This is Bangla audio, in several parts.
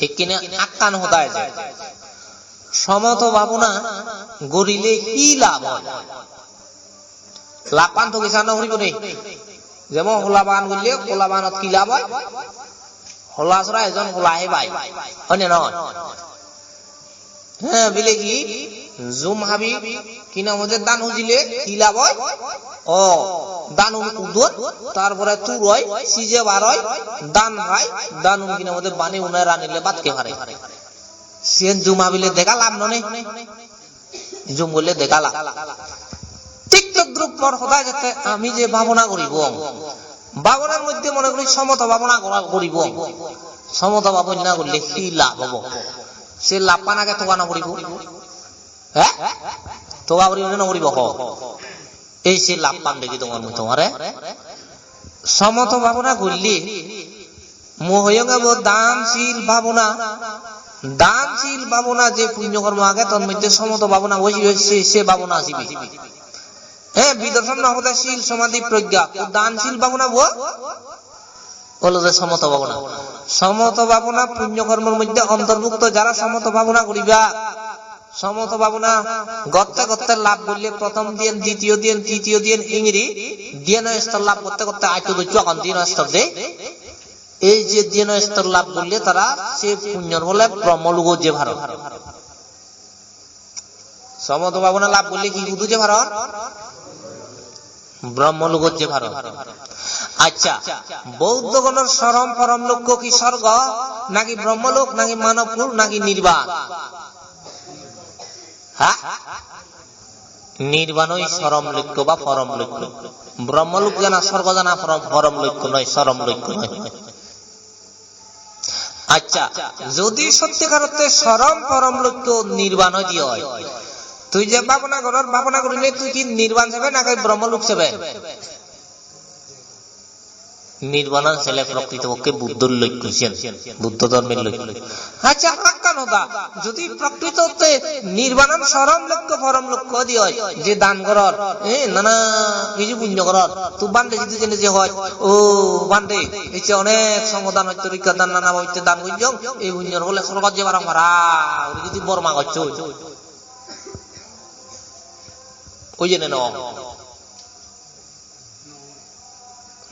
এখানে আক্কান হতায় যায়। সমত ভাবনা গরিলে কি লাভ হয়? লাভ পান তো কিছু না হরিব রে যেমন হোলা বান করলে হোলা বানত কি লাভ হয়? হোলা এজন হোলাহে বাই, হয় না নয় হ্যাঁ বিলে কি? জুম হাবি কিনা মধ্যে দান হুজিলে কি লাভ হয়? ও দান উদর তারপরে তুর হয় সিজে বার হয় দান হয় দান কিনা মধ্যে বানি উনায় রানিলে বাতকে পারে সিয়েন জুম হাবিলে দেখা লাভ ননে। জুম বললে দেখা লাভ। ঠিক তদ্রুপ পর সদায় যাতে আমি যে ভাবনা করিব। ভাবনার মধ্যে মনে করি সমতা ভাবনা করা করিব। সমতা ভাবনা করলে কি লাভ হব? সে লাভ পানাকে তোকা নকৰিব হ্যাঁ? তোকা করি নকরিব হ। এই সে লাভ পান দেখি তোমার মতো তোমারে সমত ভাবনা করলে মহয়ঙ্গাব দানশীল ভাবনা। দানশীল ভাবনা যে পুণ্যকর্ম আগে, তোর মধ্যে সমত ভাবনা বসিবে সে সে ভাবনা আসিবে। হ্যাঁ বিদর্শন নহদাশীল সমাধি প্রজ্ঞা, ও দানশীল ভাবনা বো বলো যে সমত ভাবনা। সমত ভাবনা পুণ্যকর্মের মধ্যে অন্তর্ভুক্ত, যারা সমত ভাবনা করিবা সমত ভাবনা গত্তে গত্তে লাভ করলে প্রথম দিন, দ্বিতীয় দিন, তৃতীয় দিন ইংরি, দিন স্তর লাভ করতে করতে আইতো দৈত্য এখন দিন স্তর দে। এই যে দিন স্তর লাভ করলে তারা সে পুণ্যর বলে ব্রহ্মলোক যে ভারত। সমত ভাবনা লাভ করলে কি বুধু যে ভারত? ব্রহ্মলোক যে ভারত। আচ্ছা বৌদ্ধগণের সরম পরম লক্ষ্য কি স্বর্গ? নাকি ব্রহ্মলোক, নাকি মানবপুর নাকি নির্বাণ? নির্বাণই সরম লক্ষ্য বা পরম লক্ষ্য? ব্রহ্মলোক জানা স্বর্গ জানা পরম লক্ষ্য নয়, সরম লক্ষ্য নয়। আচ্ছা যদি সত্যিকার অর্থে সরম, পরম লক্ষ্য নির্বাণ দিয়ে হয়, তুই যে ভাবনা করার ভাবনা করিলে তুই কি নির্বাণ যাবে না ব্রহ্মলোক যাবে নির্বাণান ছেলে প্রকৃতপক্ষে বুদ্ধর লক্ষ্য বুদ্ধ ধর্মের লক্ষ্য। আচ্ছা হতা যদি প্রকৃত নির্বাণান সরম লক্ষ্য ফরম লক্ষ্য দি হয়, যে দান এ নানা কিছু পুণ্য করর, তু বান্ডে যদি জেনে যে হয়, ও বান্ডে এসে অনেক সংদান হইতে রিকা দান, নানা হইতে, দান করি এই পুণ্যর বলে সরকার যে বারা যদি বর্মা করছ। ওই জেনে ন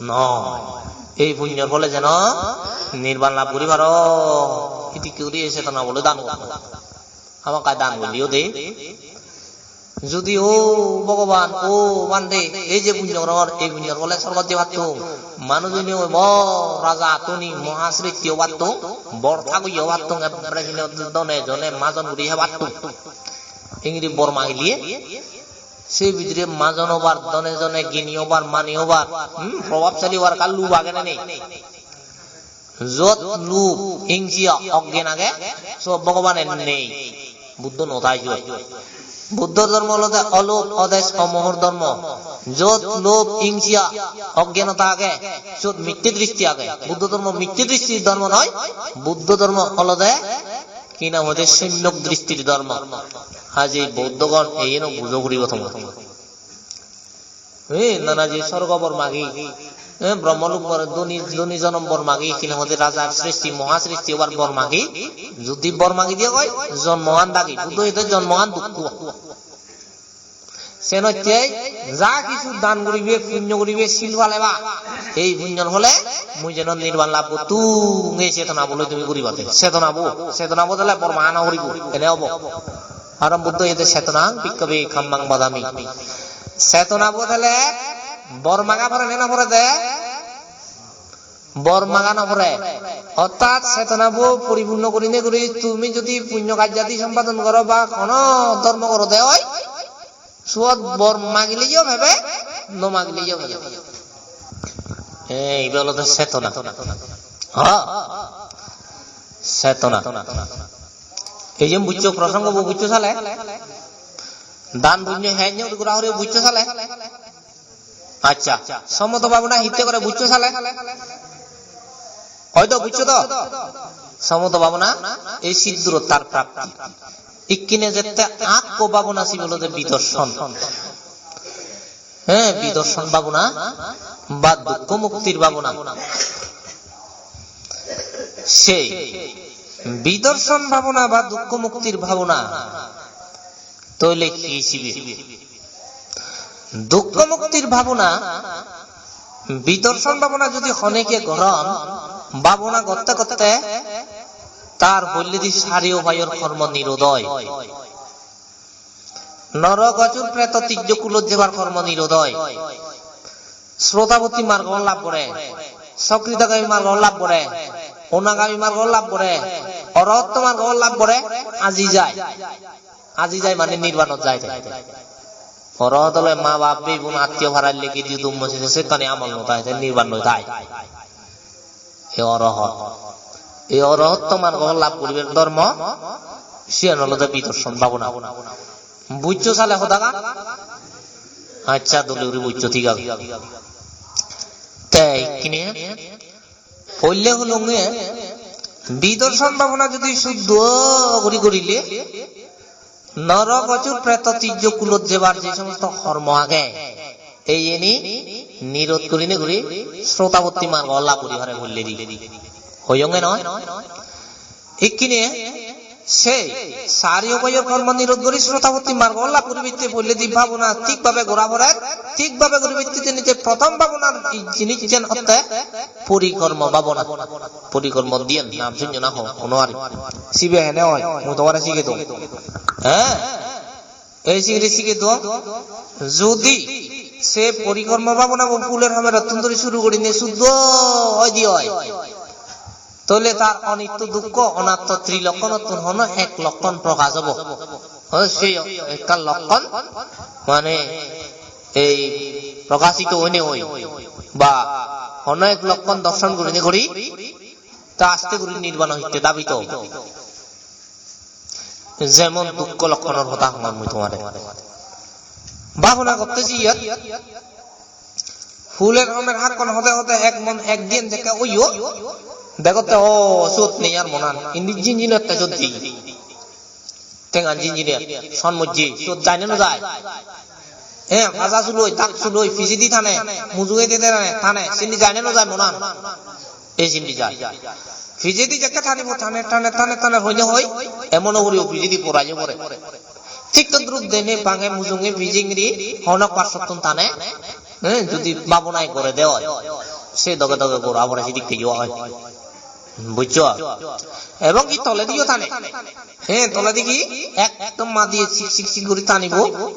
ন এই পুণ্যর ফলে যেন নির্বাণ লাভ করি পার। ইতি কেউরি এসে তো না বলে দান আমার কায় দান বলিও দে। যদি ও ভগবান ও বান্ধে এই যে পুণ্য গ্রহণ এই পুণ্যর ফলে যে পারত মানুষ ব রাজা তনি মহাশ্রীত্য পারত বর থাকুইও পারত জনে মাজন ঘুরিয়ে পারত ইংরি বর মাগিলিয়ে সেই ভিতরে মাজন ওবার দনে জনে গিনি ওবার মানি ওবার প্রভাবশালী ওবার কাল লুব আগে নেই? যত লুব হিংসিয়া, অজ্ঞান আগে, সব ভগবানের নেই। বুদ্ধ নতাই জয় বুদ্ধ ধর্ম হলো অলোপ অদেশ, অমোহর ধর্ম। যত লোভ, হিংসিয়া, অজ্ঞানতা আগে যত মিথ্যে দৃষ্টি আগে। বুদ্ধ ধর্ম মিথ্যে দৃষ্টির ধর্ম নয়, বুদ্ধ ধর্ম হলো কি নাম হচ্ছে? সম্যক দৃষ্টির ধর্ম। এই বৌদ্ধগণ এই এনো বুঝো করি তোমার। হ্যাঁ নানা যে স্বর্গবর মাগি। ব্রহ্মলোক ধনী জনম বর মাগি কিনা রাজার সৃষ্টি, মহাসৃষ্টি ওবার বর মাগি। যদি বর মাগি দিয়ে কয়, জন্মহান দাগি বুদ্ধ জন্মহান দুঃখ। সেন হচ্ছে যা কিছু দান করিবে, পুণ্য করিবে, শিলবা লেবা। এই পুণ্যর হলে মুই যেন নির্বাণ লাভ তুই চেতনা বলে তুমি করিবাতে চেতনা বো। চেতনা বদলে বর মানা করিব। এনে হব? আরম বুদ্ধ এতে চেতনা বিক্ষবে খাম্বাং বাদামি। চেতনা বদলে বর মাগা পরে না পরে দে। বর মাগা নপরে অর্থাৎ চেতনাবো পরিপূর্ণ করি করি। তুমি যদি পুণ্য কার্যাদি সম্পাদন করো বা কোন ধর্ম করো দে হয় সুয়াদ বর মাগিলে যাও ভেবে, ন মাগিলে যাও ভেবে। এই বলো তো চেতনা। হ্যাঁ চেতনা। এই যে বুঝছ, প্রসঙ্গ বুঝছ চালে দান পুণ্য হ্যাঁ গুড়া হরে বুঝছ চালে আচ্ছা সমত ভাবনা হিতে করে বুঝছ চালে হয়তো বুঝছ তো? সমত ভাবনা, এই সিদ্ধুর তার প্রাপ্তি। বিদর্শন। বা দুঃখ মুক্তির ভাবনা বা দুঃখ মুক্তির ভাবনা তৈলে কি দুঃখ মুক্তির ভাবনা বিদর্শন ভাবনা যদি অনেকে গ্রহণ ভাবনা করতে করতে তার বল্লিদি সারি উভয়ের কর্ম নিরোদয়। নরগচুর প্রেত তীর্য কুলত যাবার কর্ম নিরোদয়। শ্রোতাবতী মার্গ লাভ করে, সকৃতগামী মার্গ লাভ করে, অনাগামী মার্গ লাভ করে, অরহত্ত মার্গ লাভ করে, আজি যায়। আজি যায় মানে নির্বাণত যায় অরহত হলে মা বাপ বে বোন, আত্মীয় ভাড়ার লেগে দিয়ে দুম সেখানে আমল নতায় নির্বাণ নতায় এ অরহত এই অরহত্ত মার্গ লাভ করিবে, ধর্ম সিয়ান হলো বিদর্শন, ভাবনা। বুঝছ সালে হদাগা আচ্ছা দলিউরি বুঝছ, ঠিক আছে। কিনে বিদর্শন, ভাবনা যদি শুদ্ধ করি করিলে নরকচুর প্রেত, তীর্য কুলত যেবার যে সমস্ত কর্ম আগে, এই এনি নিরোধ করিনে করি, শ্রোতাবর্তী মার্গ অল্লা পরিহারে বললে দি হইয়ঙ্গে নয়। একিনে সে সারি উভয়ের কর্ম নিরোধ করি শ্রোতাবর্তী মার্গ অল্লা পরিবৃত্তি বললে দি ভাবনা ঠিকভাবে গোড়া ভরে ঠিকভাবে পরিবৃত্তিতে নিচে প্রথম ভাবনার জিনিস যেন হতে পরিকর্ম ভাবনা। পরিকর্ম দিয়েন, নাম শুনছ না হোক কোনো আর শিবে হেনে হয় মু তোমার শিখে তো হ্যাঁ? এই শিখে শিখে তো যদি সে পরিকর্ম ভাবনা ফুলের রতন ধরে শুরু করি নিয়ে শুদ্ধ হয় দিয়ে হয়। তাহলে তার অনিত্য দুঃখ, অনাত্ম ত্রিলক্ষণ হন এক লক্ষণ প্রকাশ হব। সেই একটা লক্ষণ মানে এই প্রকাশিত হইনে হই বা অনেক লক্ষণ দর্শন করিনে করি, তা আস্তে করে নির্বাণ হইতে দাবিত। যেমন দুঃখ লক্ষণের কথা হলাম তোমার। ভাবনা করতেছি ইয়াত ফুলের রমের হাত কোন হতে হতে এক মন একদিন দেখে ওইও দেখতে ও সুত নেই আর মনান। ইন্দি জিঞ্জিনের তে যদি তেঙ্গান জিঞ্জিনের সন্মজ্জি সুত যায় না যায়? হ্যাঁ ভাজা চুলই দাগ চুলই ফিজি দি থানে, মুজুয়ে দিতে থানে, সিন্দি যায় না যায় মনান? এই সিন্দি যায়। ফিজেদি যাকে থানিব থানে টানে টানে টানে হইলে হই, এমন করিও ফিজেদি পড়াইয়ে পড়ে ঠিক তো দ্রুপ দেনে বাঙে মুজুঙে ফিজিংরি হনক পার্শ্বতন টানে হ্যাঁ যদি বাবনাই করে দেওয়া সে দগে দগে গোড়া পড়ে সেদিক থেকে হয়। বুঝছ? এবং কি তলে দিও টানে? হ্যাঁ তলে দিকে একদম মা দিয়ে শিক শিক করে টানিব,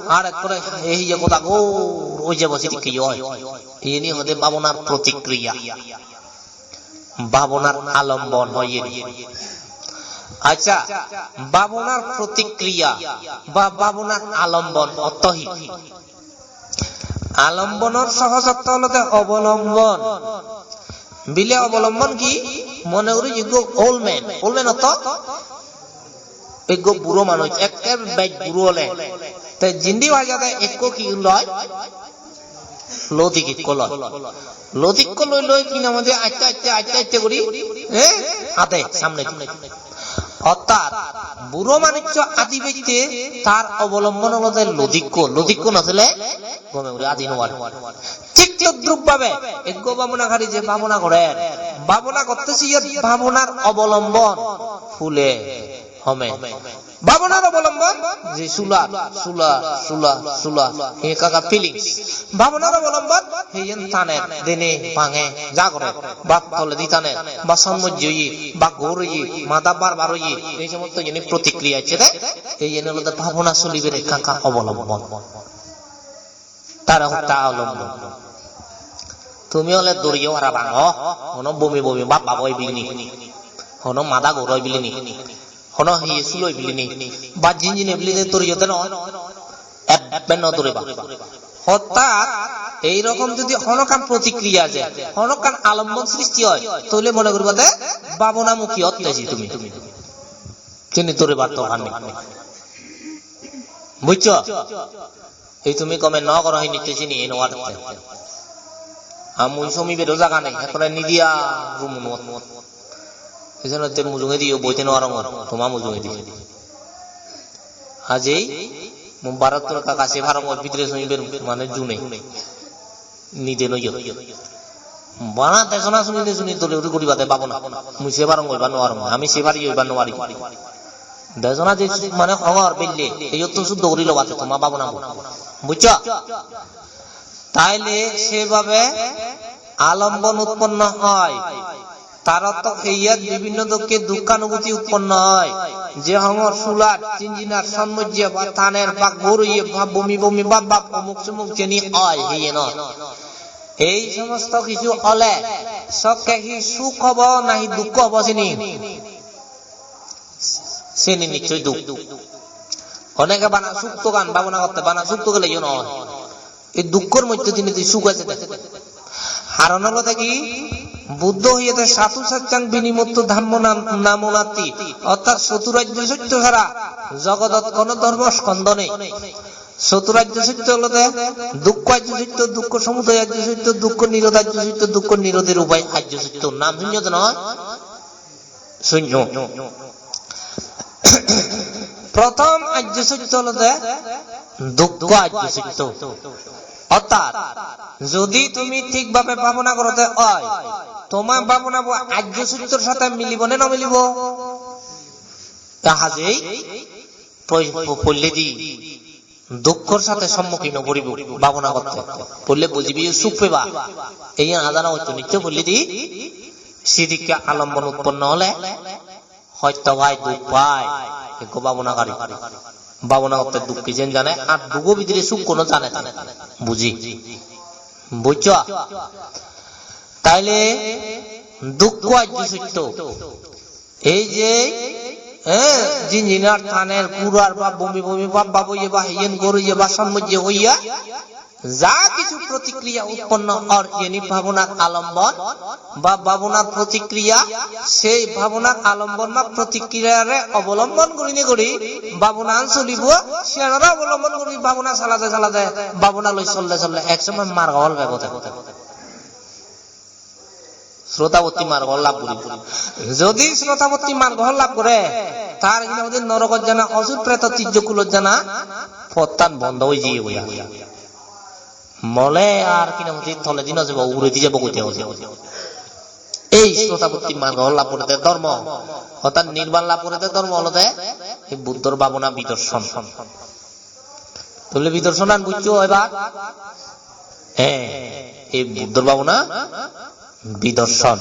আর এক করে এই যে কথা গো ওই যে বসে দিকে হয়। এই নিয়ে হতে বাবনার প্রতিক্রিয়া। ভাবনার আলম্বন হয় আচ্ছা ভাবনার প্রতিক্রিয়া বা ভাবনার আলম্বন অতহি আলম্বনের অর্থ হলো অবলম্বন। বিলে অবলম্বন কি? মনে করি যোগ্য ওল্ড ম্যান ওল্ড অত যোগ্য বুড়ো মানুষ একের বাইক বুড়ো হলে। তাই জিন্দি ভাজাতে একো কি লয়? লৌতিক লয় লৌতিক লৈ লৈ কি নাম যে আচ্ছা আচ্ছা আচ্ছা আচ্ছা করি? হ্যাঁ হাতে সামনে। অর্থাৎ বুড়ো মানুষ আদি ব্যক্তি তার অবলম্বন হলো যে লদিক্য লদিক্য নাছিলে গমে উড়ে আদি নোয়ার ঠিক তদ্রুপ ভাবে এজ্ঞ বামনা খারি যে বামনা করেন বামনা করতেছি বামনার অবলম্বন ফুলে, হমে। ভাবনার অবলম্বন? যে সুলা সুলা সুলা সুলা হে কাকা ফিলিংস ভাবনার অবলম্বন? হেয়েন টানে দেনে ভাঙে যা করে বা তলে দি টানে বা সম্মজ্য ই বা গোর ই মাদা বার বার ই এই সমস্ত জিনিস প্রতিক্রিয়া আছে এই জন্য ভাবনা চলিবে রে কাকা অবলম্বন। তারা হত্যা অবলম্বন। তুমি হলে দড়িও হারা ভাঙ হন বমি বমি বাপ বাবই বিলিনি। হন মাদা গৌরই বিলিনি। হিয়ে অর্থাৎ এইরকম যদি হনকান প্রতিক্রিয়া হনকান আলম্বন সৃষ্টি হয়, তাহলে মনে করবা বাবনামুখী অত্যাজি তুমি। তিনি তোরে বুঝছ? এই তুমি কমে ন কর হই নিতেছি নি এনো আর আমুই সমি বেরো জাগা নাই এখন নিদিয়া রুম মত মত এজন্য তে মুজুঙে দিও। বইতে তোমা মুজুঙে দি আজেই মু ভারত তোর কাছে ভারম ভিতরে বের মানে জুনে। বানা দেশনা শুনিলে শুনি তোলে পাবো না। মুই সেবার হইবা নোয়ার আমি সেবারই হইবা নোয়ারি দেশনা যে মানে খবর বেললে এই তো শুদ্ধ করি লবাতে তোমার পাবো না বুঝছ তাইলে সেভাবে আলম্বন উৎপন্ন হয়। তার অর্থ ইয়াত বিভিন্ন দুঃখে দুঃখানুভূতি উৎপন্ন হয়। যে হঙর সুলাট চিঞ্জিনার সন্মজ্য বা থানের বা গরুইয়ে বা বমি বমি বা বাপ অমুক চুমুক জেনি হয় হিয়ে নয় এই সমস্ত কিছু হলে সবকে কি সুখ হব নাহি দুঃখ হব চিনি? চিনি নিশ্চয় দুঃখ। অনেকে বানা গান করতে, বানা গেলে নয় এই দুঃখের মধ্যে তিনি সুখ আছে হারণ হলো কি? বুদ্ধ হইয়াতে সাধু সচ্চাং বিনিমুক্ত ধাম্য নামনাতি, অর্থাৎ চতুরাজ্য সত্য ছাড়া জগদত কোন ধর্ম স্কন্ধ নেই। চতুরাজ্য সত্য হলতে দুঃখ আজ্য সত্য, দুঃখ সমুদয় আজ্য সত্য, দুঃখ নিরোধাজ্য সত্য, দুঃখ নিরোধের উপায় আজ্য সত্য। নাম শূন্য তো নয়? শূন্য। প্রথম আজ্য সত্য হলতে দুঃখ আজ্য সত্য। অর্থাৎ, যদি তুমি ঠিকভাবে ভাবনা করতে হয় তোমার ভাবনা আজ্য সূত্রের সাথে মিলিব না নমিলিব? তাহাজেই পড়লে দি দুঃখর সাথে সম্মুখীন করিব, ভাবনা করতে। পড়লে বুঝিবি সুখ পেবা এই আদানা হইতো নিত্য বললে দি সেদিকে আলম্বন উৎপন্ন হলে হয়তো ভাই দুঃখ পায়। একটু ভাবনাকারী ভাবনা করতে দুঃখ কি জানে, আর দুঃখ ভিতরে সুখ কোনো জানে বুঝি? বুঝছ? তাইলে দুঃখ আজ্য সত্য এই যে হ্যাঁ থানের বা বমি বমি বা বাবুয়ে বা হিয়েন গরুয়ে বা হইয়া যা কিছু প্রতিক্রিয়া উৎপন্ন হর ইনি ভাবনার আলম্বন, বা ভাবনার প্রতিক্রিয়া, সেই ভাবনার আলম্বন বা প্রতিক্রিয়ারে অবলম্বন করি নে করি, ভাবনা চলিব সেনারা অবলম্বন করি, ভাবনা চালাতে চালাতে, ভাবনা লৈ চললে চললে একসময় মার হল ব্যাগতে শ্রোতাবর্তী মার্গ লাভ করি যদি শ্রোতাবর্তী মার্গ লাভ করে, তার কিন্তু নরকত জানা অসুর প্রেত তীর্যকুলত জানা পত্তান বন্ধ হয়ে যাই বইয়া মলে আর দিন উড়ে দিয়ে এই শ্রোতাবর্তী মার্গ লাভ করতে ধর্ম, অর্থাৎ নির্বাণ লাভ করতে ধর্ম হলতে বুদ্ধর ভাবনা বিদর্শন। তাহলে বিদর্শন বুঝছ এবার? হ্যাঁ এই বুদ্ধর ভাবনা বিদর্শন।